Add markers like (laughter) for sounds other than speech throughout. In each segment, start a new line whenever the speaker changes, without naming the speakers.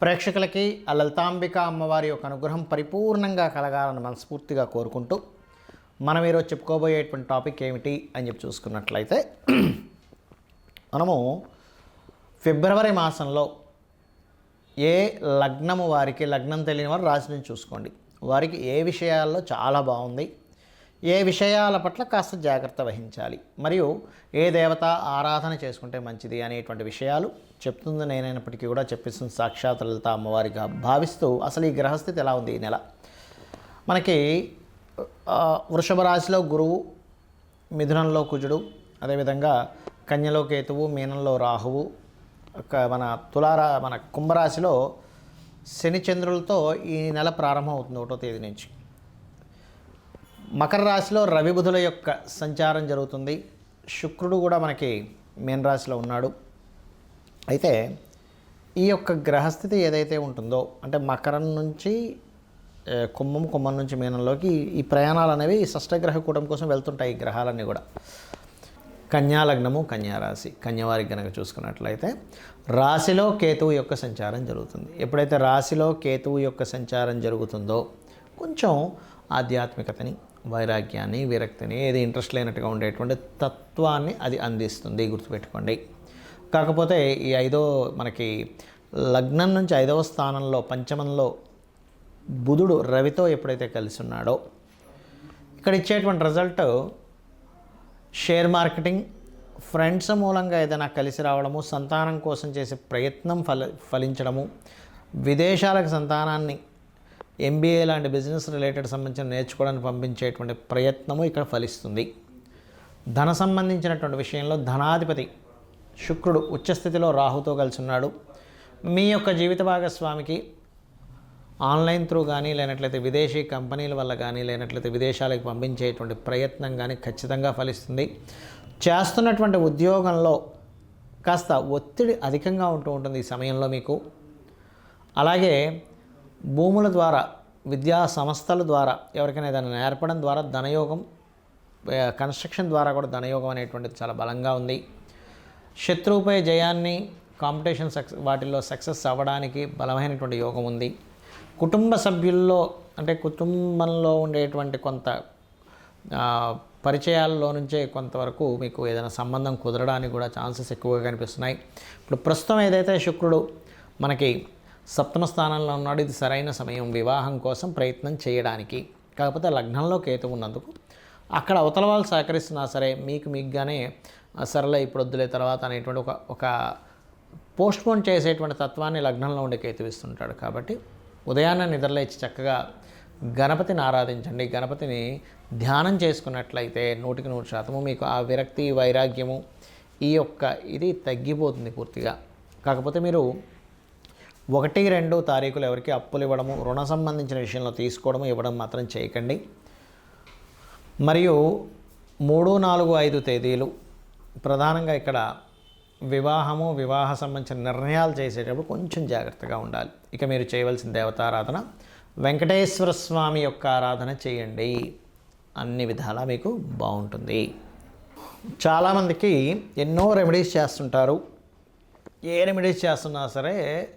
ప్రేక్షకులకి ఆ లలితాంబిక అమ్మవారి యొక్క అనుగ్రహం పరిపూర్ణంగా కలగాలని మనస్ఫూర్తిగా కోరుకుంటూ మనం ఈరోజు చెప్పుకోబోయేటువంటి టాపిక్ ఏమిటి అని చెప్పి చూసుకున్నట్లయితే మనము ఫిబ్రవరి మాసంలో ఏ లగ్నము వారికి లగ్నం తెలియని వారు రాశి నుంచి చూసుకోండి. వారికి ఏ విషయాల్లో చాలా బాగుంది ఏ విషయాల పట్ల కాస్త జాగ్రత్త వహించాలి. మరియు ఏ దేవత ఆరాధన చేసుకుంటే మంచిది అనేటువంటి విషయాలు చెప్తుంది. నేనైనప్పటికీ కూడా చెప్పిస్తుంది సాక్షాత్ లలిత అమ్మవారిగా భావిస్తూ అసలు ఈ గ్రహస్థితి ఎలా ఉంది ఈ నెల? మనకి వృషభ రాశిలో గురువు మిథునంలో కుజుడు అదేవిధంగా కన్యలో కేతువు మీనంలో రాహువు ఒక మన తులారా మన కుంభరాశిలో శని చంద్రులతో ఈ నెల ప్రారంభం అవుతుంది ఒకటో తేదీ నుంచి. మకర రాశిలో రవి బుధుల యొక్క సంచారం జరుగుతుంది. శుక్రుడు కూడా మనకి మీన రాశిలో ఉన్నాడు. అయితే ఈ యొక్క గ్రహస్థితి ఏదైతే ఉంటుందో అంటే మకరం నుంచి కుంభం కుంభం నుంచి మీనంలోకి ఈ- ప్రయాణాలు అనేవి షష్టగ్రహ కూటం కోసం వెళ్తుంటాయి ఈ గ్రహాలన్నీ కూడా. కన్యా లగ్నము కన్యా రాశి కన్యవారికి కనుక చూసుకున్నట్లయితే రాశిలో కేతువు యొక్క సంచారం జరుగుతుంది. ఎప్పుడైతే రాశిలో కేతువు యొక్క సంచారం జరుగుతుందో కొంచెం ఆధ్యాత్మికతని వైరాగ్యాన్ని విరక్తిని ఏది ఇంట్రెస్ట్ లేనట్టుగా ఉండేటువంటి తత్వాన్ని అది అందిస్తుంది. గుర్తుపెట్టుకోండి. కాకపోతే ఈ ఐదో మనకి లగ్నం నుంచి ఐదవ స్థానంలో పంచమంలో బుధుడు రవితో ఎప్పుడైతే కలిసి ఉన్నాడో ఇక్కడ ఇచ్చేటువంటి రిజల్ట్ షేర్ మార్కెటింగ్ ఫ్రెండ్స్ మూలంగా ఏదైనా కలిసి రావడము సంతానం కోసం చేసే ప్రయత్నం ఫల ఫలించడము విదేశాలకు సంతానాన్ని ఎంబీఏ లాంటి బిజినెస్ రిలేటెడ్ సంబంధించిన నేర్చుకోవడానికి పంపించేటువంటి ప్రయత్నము ఇక్కడ ఫలిస్తుంది. ధన సంబంధించినటువంటి విషయంలో ధనాధిపతి శుక్రుడు ఉచ్చస్థితిలో రాహుతో కలిసి ఉన్నాడు. మీ యొక్క జీవిత భాగస్వామికి ఆన్లైన్ త్రూ కానీ లేనట్లయితే విదేశీ కంపెనీల వల్ల కానీ లేనట్లయితే విదేశాలకు పంపించేటువంటి ప్రయత్నం కానీ ఖచ్చితంగా ఫలిస్తుంది. చేస్తున్నటువంటి ఉద్యోగంలో కాస్త ఒత్తిడి అధికంగా ఉంటూ ఉంటుంది ఈ సమయంలో మీకు. అలాగే భూముల ద్వారా విద్యా సంస్థల ద్వారా ఎవరికైనా ఏదైనా నేర్పడం ద్వారా ధనయోగం కన్స్ట్రక్షన్ ద్వారా కూడా ధనయోగం అనేటువంటిది చాలా బలంగా ఉంది. శత్రువుపై జయాన్ని కాంపిటీషన్ సక్సెస్ వాటిల్లో సక్సెస్ అవ్వడానికి బలమైనటువంటి యోగం ఉంది. కుటుంబ సభ్యుల్లో అంటే కుటుంబంలో ఉండేటువంటి కొంత పరిచయాల్లో నుంచే కొంతవరకు మీకు ఏదైనా సంబంధం కుదరడానికి కూడా ఛాన్సెస్ ఎక్కువగా కనిపిస్తున్నాయి. ఇప్పుడు ప్రస్తుతం ఏదైతే శుక్రుడు మనకి సప్తమ స్థానంలో ఉన్నాడు. ఇది సరైన సమయం. వివాహం కోసం ప్రయత్నం చేయడానికి. కాకపోతే లగ్నంలో కేతు ఉన్నందుకు అక్కడ అవతల వాళ్ళు సహకరిస్తున్నా సరే మీకు మీకుగానే సరళ ఇప్పుడు వద్దులే తర్వాత అనేటువంటి ఒక ఒక పోస్ట్పోన్ చేసేటువంటి తత్వాన్ని లగ్నంలో ఉండే కేతు ఇస్తుంటాడు. కాబట్టి ఉదయాన్నే నిద్రలేచి చక్కగా గణపతిని ఆరాధించండి. గణపతిని ధ్యానం చేసుకున్నట్లయితే నూటికి నూరు శాతము మీకు ఆ విరక్తి వైరాగ్యము ఈ యొక్క ఇది తగ్గిపోతుంది పూర్తిగా. కాకపోతే మీరు ఒకటి రెండు తారీఖులు ఎవరికి అప్పులు ఇవ్వడము రుణ సంబంధించిన విషయంలో తీసుకోవడము ఇవ్వడం మాత్రం చేయకండి. మరియు మూడు నాలుగు ఐదు తేదీలు ప్రధానంగా ఇక్కడ వివాహము వివాహ సంబంధించిన నిర్ణయాలు చేసేటప్పుడు కొంచెం జాగ్రత్తగా ఉండాలి. ఇక మీరు చేయవలసిన దేవతారాధన వెంకటేశ్వర స్వామి యొక్క ఆరాధన చేయండి. అన్ని విధాలా మీకు బాగుంటుంది. చాలామందికి ఎన్నో రెమెడీస్ చేస్తుంటారు. ఏ రెమెడీస్ చేస్తున్నా సరే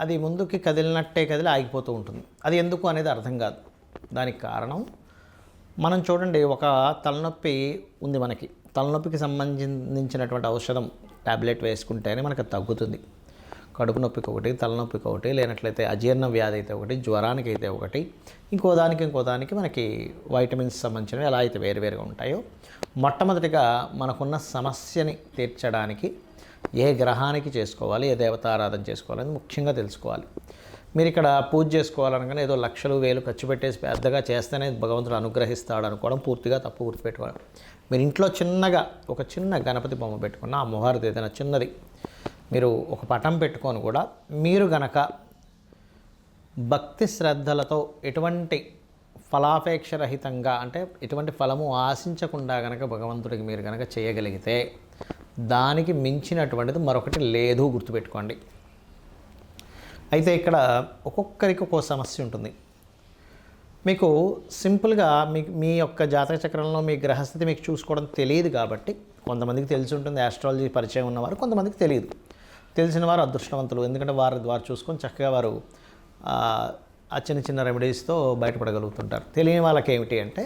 అది ముందుకి కదిలినట్టే కదిలి ఆగిపోతూ ఉంటుంది. అది ఎందుకు అనేది అర్థం కాదు. దానికి కారణం మనం చూడండి ఒక తలనొప్పి ఉంది మనకి. తలనొప్పికి సంబంధించినటువంటి ఔషధం టాబ్లెట్ వేసుకుంటేనే మనకు తగ్గుతుంది. కడుపు నొప్పికి ఒకటి తలనొప్పికి ఒకటి లేనట్లయితే అజీర్ణ వ్యాధి అయితే ఒకటి జ్వరానికి అయితే ఒకటి. ఇంకో దానికి ఇంకో దానికి మనకి వైటమిన్స్ సంబంధించినవి ఎలా అయితే వేరువేరుగా ఉంటాయో మొట్టమొదటిగా మనకున్న సమస్యని తీర్చడానికి ఏ గ్రహానికి చేసుకోవాలి ఏ దేవతారాధన చేసుకోవాలని ముఖ్యంగా తెలుసుకోవాలి. మీరు ఇక్కడ పూజ చేసుకోవాలనగానే ఏదో లక్షలు వేలు ఖర్చు పెట్టేసి పెద్దగా చేస్తేనే భగవంతుడు అనుగ్రహిస్తాడు అనుకోవడం పూర్తిగా తప్పు గుర్తుపెట్టుకోవాలి. మీరు ఇంట్లో చిన్నగా ఒక చిన్న గణపతి బొమ్మ పెట్టుకున్న ఆ మొహారది ఏదైనా చిన్నది మీరు ఒక పటం పెట్టుకొని కూడా మీరు గనక భక్తి శ్రద్ధలతో ఎటువంటి ఫలాపేక్ష రహితంగా అంటే ఎటువంటి ఫలము ఆశించకుండా గనక భగవంతుడికి మీరు గనక చేయగలిగితే దానికి మించినటువంటిది మరొకటి లేదు గుర్తుపెట్టుకోండి. అయితే ఇక్కడ ఒక్కొక్కరికి ఒక్కో సమస్య ఉంటుంది. మీకు సింపుల్గా మీ మీ యొక్క జాతక చక్రంలో మీ గ్రహస్థితి మీకు చూసుకోవడం తెలియదు కాబట్టి కొంతమందికి తెలిసి ఉంటుంది ఆస్ట్రాలజీ పరిచయం ఉన్నవారు కొంతమందికి తెలియదు. తెలిసిన వారు అదృష్టవంతులు. ఎందుకంటే వారి ద్వారా చూసుకొని చక్కగా వారు ఆ, చిన్న చిన్న రెమెడీస్తో బయటపడగలుగుతుంటారు. తెలియని వాళ్ళకి ఏమిటి అంటే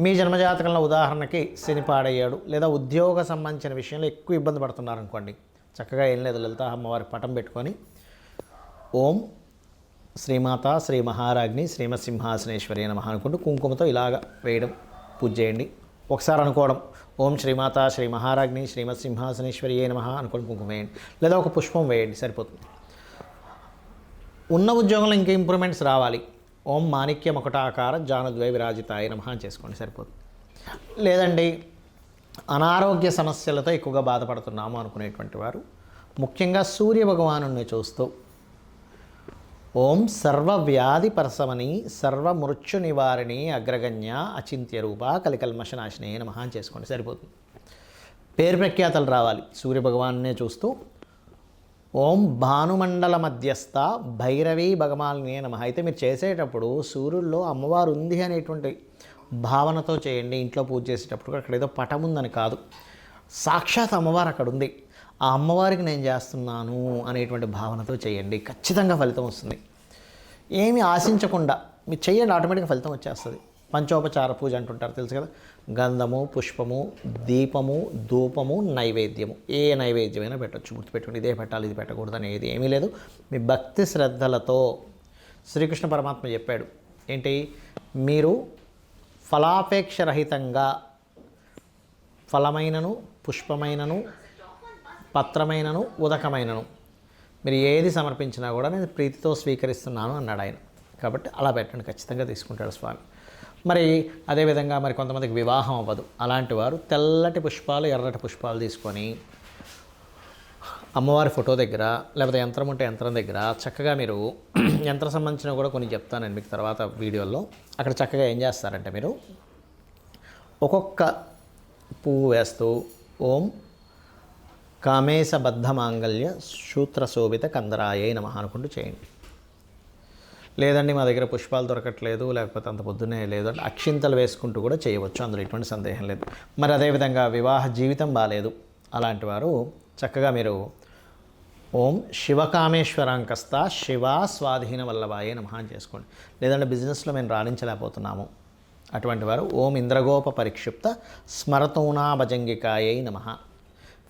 మీ జన్మజాతకంలో ఉదాహరణకి శని పాడయ్యాడు లేదా ఉద్యోగ సంబంధించిన విషయంలో ఎక్కువ ఇబ్బంది పడుతున్నారు అనుకోండి చక్కగా ఏం లేదు లలిత అమ్మవారి పటం పెట్టుకొని ఓం శ్రీమాత శ్రీ మహారాజ్ని శ్రీమసింహాసనేశ్వరి నమ అనుకుంటూ కుంకుమతో ఇలాగ వేయడం పూజ చేయండి. ఒకసారి అనుకోవడం ఓం శ్రీమాత శ్రీ మహారాజ్ని శ్రీమత్ సింహాసనేశ్వరి ఏ నమ అనుకుని కుంకుమ వేయండి. లేదా ఒక పుష్పం వేయండి సరిపోతుంది. ఉన్న ఉద్యోగంలో ఇంకా ఇంప్రూవ్మెంట్స్ రావాలి. ఓం మాణిక్య మకుటాకార జానద్వై విరాజితాయ నమ అని చేసుకోండి సరిపోతుంది. లేదండి అనారోగ్య సమస్యలతో ఎక్కువగా బాధపడుతున్నాము అనుకునేటువంటి వారు ముఖ్యంగా సూర్య భగవాను చూస్తూ ఓం సర్వవ్యాధి పరసమని సర్వమృత్యు నివారిణి అగ్రగణ్య అచింత్య రూప కలికల్మషనాశనే నమ అని చేసుకోండి సరిపోతుంది. పేరు ప్రఖ్యాతలు రావాలి. సూర్యభగవాన్నే చూస్తూ ఓం భానుమండల మధ్యస్థ భైరవి భగమాలిని నమ. అయితే మీరు చేసేటప్పుడు సూర్యుల్లో అమ్మవారు ఉంది అనేటువంటి భావనతో చేయండి. ఇంట్లో పూజ చేసేటప్పుడు అక్కడ ఏదో పటం ఉందని కాదు. సాక్షాత్ అమ్మవారు అక్కడ ఉంది. ఆ అమ్మవారికి నేను చేస్తున్నాను అనేటువంటి భావనతో చేయండి. ఖచ్చితంగా ఫలితం వస్తుంది. ఏమి ఆశించకుండా మీరు చేయండి ఆటోమేటిక్గా ఫలితం వచ్చేస్తుంది. పంచోపచార పూజ అంటుంటారు తెలుసు కదా? గంధము పుష్పము దీపము ధూపము నైవేద్యము. ఏ నైవేద్యమైనా పెట్టచ్చు. గుర్తుపెట్టుకుని ఇదే పెట్టాలి ఇది పెట్టకూడదు అనేది ఏమీ లేదు. మీ భక్తి శ్రద్ధలతో శ్రీకృష్ణ పరమాత్మ చెప్పాడు ఏంటి? మీరు ఫలాపేక్ష రహితంగా ఫలమైనను పుష్పమైనను పత్రమైనను ఉదకమైనను. మీరు ఏది సమర్పించినా కూడా నేను ప్రీతితో స్వీకరిస్తున్నాను అన్నాడు ఆయన. కాబట్టి అలా పెట్టండి ఖచ్చితంగా తీసుకుంటాడు స్వామి. మరి అదేవిధంగా మరి కొంతమందికి వివాహం అవ్వదు. అలాంటి వారు తెల్లటి పుష్పాలు ఎర్రటి పుష్పాలు తీసుకొని అమ్మవారి ఫోటో దగ్గర లేకపోతే యంత్రం ఉంటే యంత్రం దగ్గర చక్కగా మీరు (clears throat) యంత్ర సంబంధించిన కూడా కొన్ని చెప్తాను నేను మీకు తర్వాత వీడియోలో అక్కడ చక్కగా ఏం చేస్తారంటే మీరు ఒక్కొక్క పువ్వు వేస్తూ ఓం కామేశబద్ధ మాంగళ్య సూత్ర శోభిత కందరాయే నమ అనుకుంటూ చేయండి. లేదండి మా దగ్గర పుష్పాలు దొరకట్లేదు లేకపోతే అంత పొద్దున్నే లేదు అంటే అక్షింతలు వేసుకుంటూ కూడా చేయవచ్చు అందులో ఎటువంటి సందేహం లేదు. మరి అదేవిధంగా వివాహ జీవితం బాగాలేదు అలాంటి వారు చక్కగా మీరు ఓం శివకామేశ్వరాంకస్త శివ స్వాధీన వల్లభాయే నమ చేసుకోండి. లేదంటే బిజినెస్లో మేము రాణించలేకపోతున్నాము. అటువంటి వారు ఓం ఇంద్రగోప పరిక్షిప్త స్మరతూనా భజంగికాయై నమ.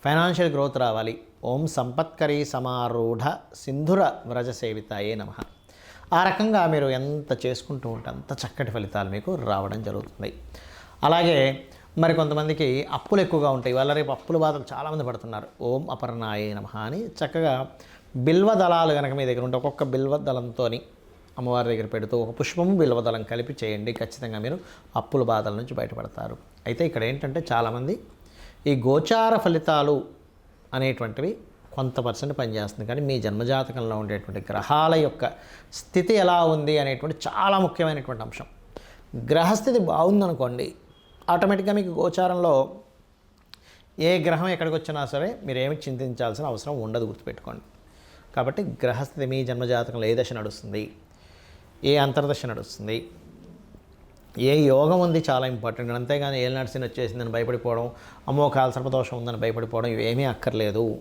ఫైనాన్షియల్ గ్రోత్ రావాలి. ఓం సంపత్కరీ సమారూఢ సింధుర వ్రజ సేవితాయే నమ. ఆ రకంగా మీరు ఎంత చేసుకుంటూ ఉంటే అంత చక్కటి ఫలితాలు మీకు రావడం జరుగుతుంది. అలాగే మరి కొంతమందికి అప్పులు ఎక్కువగా ఉంటాయి. వాళ్ళ రేపు అప్పుల బాధలు చాలామంది పడుతున్నారు. ఓం అపర్ణాయే నమ అని చక్కగా బిల్వ దళాలు కనుక మీ దగ్గర ఉంటే ఒక్కొక్క బిల్వ దళంతో అమ్మవారి దగ్గర పెడుతూ ఒక పుష్పము బిల్వ దళం కలిపి చేయండి. ఖచ్చితంగా మీరు అప్పుల బాధల నుంచి బయటపడతారు. అయితే ఇక్కడ ఏంటంటే చాలామంది ఈ గోచార ఫలితాలు అనేటువంటివి కొంత పర్సెంట్ పనిచేస్తుంది. కానీ మీ జన్మజాతకంలో ఉండేటువంటి గ్రహాల యొక్క స్థితి ఎలా ఉంది అనేటువంటి చాలా ముఖ్యమైనటువంటి అంశం. గ్రహస్థితి బాగుందనుకోండి ఆటోమేటిక్గా మీకు గోచారంలో ఏ గ్రహం ఎక్కడికి వచ్చినా సరే మీరేమి చింతించాల్సిన అవసరం ఉండదు గుర్తుపెట్టుకోండి. కాబట్టి గ్రహస్థితి మీ జన్మజాతకంలో ఏ దశ నడుస్తుంది? ఏ అంతర్దశ నడుస్తుంది? ఏ యోగం ఉంది చాలా ఇంపార్టెంట్. అంతేగాని ఏళ్ళు నడిచిన వచ్చేసిందని భయపడిపోవడం అమ్మో కాల సర్పదోషం ఉందని భయపడిపోవడం ఇవేమీ అక్కర్లేదు.